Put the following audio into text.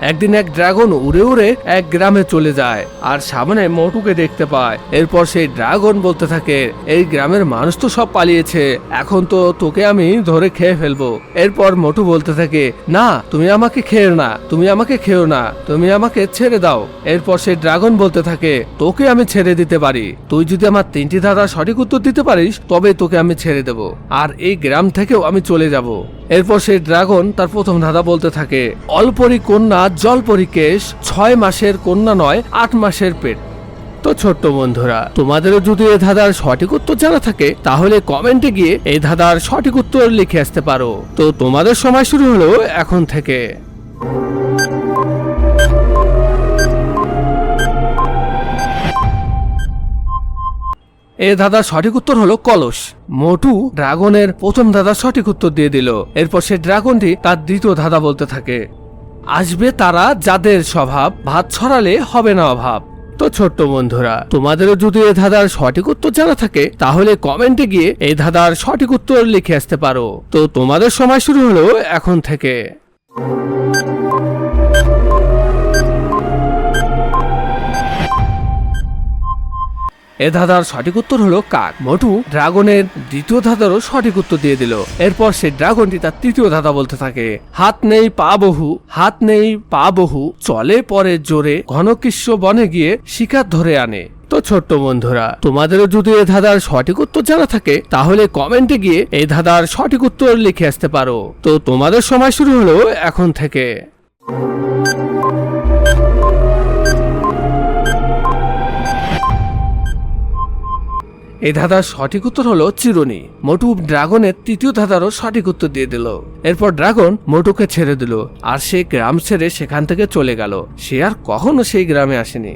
একদিন এক ড্রাগন উড়ে উড়ে এক গ্রামে চলে যায় আর সামনে মটুকে দেখতে পায়। এরপর সেই ড্রাগন বলতে থাকে, এই গ্রামের মানুষ তো সব পালিয়েছে, এখন তো তোকে আমি ধরে খেয়ে ফেলব। এরপর মটু বলতে থাকে, না, তুমি আমাকে খেও না, তুমি আমাকে খেও না, তুমি আমাকে ছেড়ে দাও। এরপর সেই ড্রাগন বলতে থাকে, তোকে আমি ছেড়ে দিতে পারি। তুই যদি আমার তিনটি ধাঁধা সঠিক উত্তর দিতে পারিস, তবে তোকে আমি ছেড়ে দেব। আর এই গ্রাম থেকেও আমি চলে যাব। এরপর সেই ড্রাগন তার প্রথম ধাঁধা বলতে থাকে অল্পরি কন্যা জলপরি কেশ ছয় মাসের কন্যা নয়, আট মাসের পেট। তো ছোট্ট বন্ধুরা, তোমাদেরও যদি এ ধাঁধার সঠিক উত্তর জানা থাকে, তাহলে কমেন্টে গিয়ে এই ধাঁধার সঠিক উত্তর লিখে আসতে পারো। তো তোমাদের সময় শুরু হলো এখন থেকে। এ দাদার সঠিক উত্তর হলো কলস। মোটু ড্রাগনের প্রথম দাদার সঠিক উত্তর দিয়ে দিল। এরপর সে ড্রাগনটি তার দ্বিতীয় ধাঁধা বলতে থাকে। আসবে তারা যাদের স্বভাব, ভাত ছড়ালে হবে না অভাব। তো ছোট্ট বন্ধুরা, তোমাদেরও যদি এ ধাঁধার সঠিক উত্তর জানা থাকে, তাহলে কমেন্টে গিয়ে এই ধাঁধার সঠিক উত্তর লিখে আসতে পারো। তো তোমাদের সময় শুরু হলো এখন থেকে। এ ধাঁধার সঠিক উত্তর হলো কাক। মোটু ড্রাগনের দ্বিতীয় ধাঁধারও সঠিক উত্তর দিয়ে দিল। এরপর সে ড্রাগনটি তার তৃতীয় ধাঁধা বলতে থাকে। হাত নেই পা বহু, হাত নেই পা বহু, চলে পরে জোরে, ঘনকৃষ্ণ বনে গিয়ে শিকার ধরে আনে। তো ছোট্ট বন্ধুরা, তোমাদেরও যদি এ ধাঁধার সঠিক উত্তর জানা থাকে, তাহলে কমেন্টে গিয়ে এই ধাঁধার সঠিক উত্তর লিখে আসতে পারো। তো তোমাদের সময় শুরু হলো এখন থেকে। এই ধাঁধার সঠিক উত্তর হলো চিরুনি। মোটু ড্রাগনের তৃতীয় ধাঁধারও সঠিক উত্তর দিয়ে দিল। এরপর ড্রাগন মোটুকে ছেড়ে দিল, আর সে গ্রাম ছেড়ে সেখান থেকে চলে গেল। সে আর কখনো সেই গ্রামে আসেনি।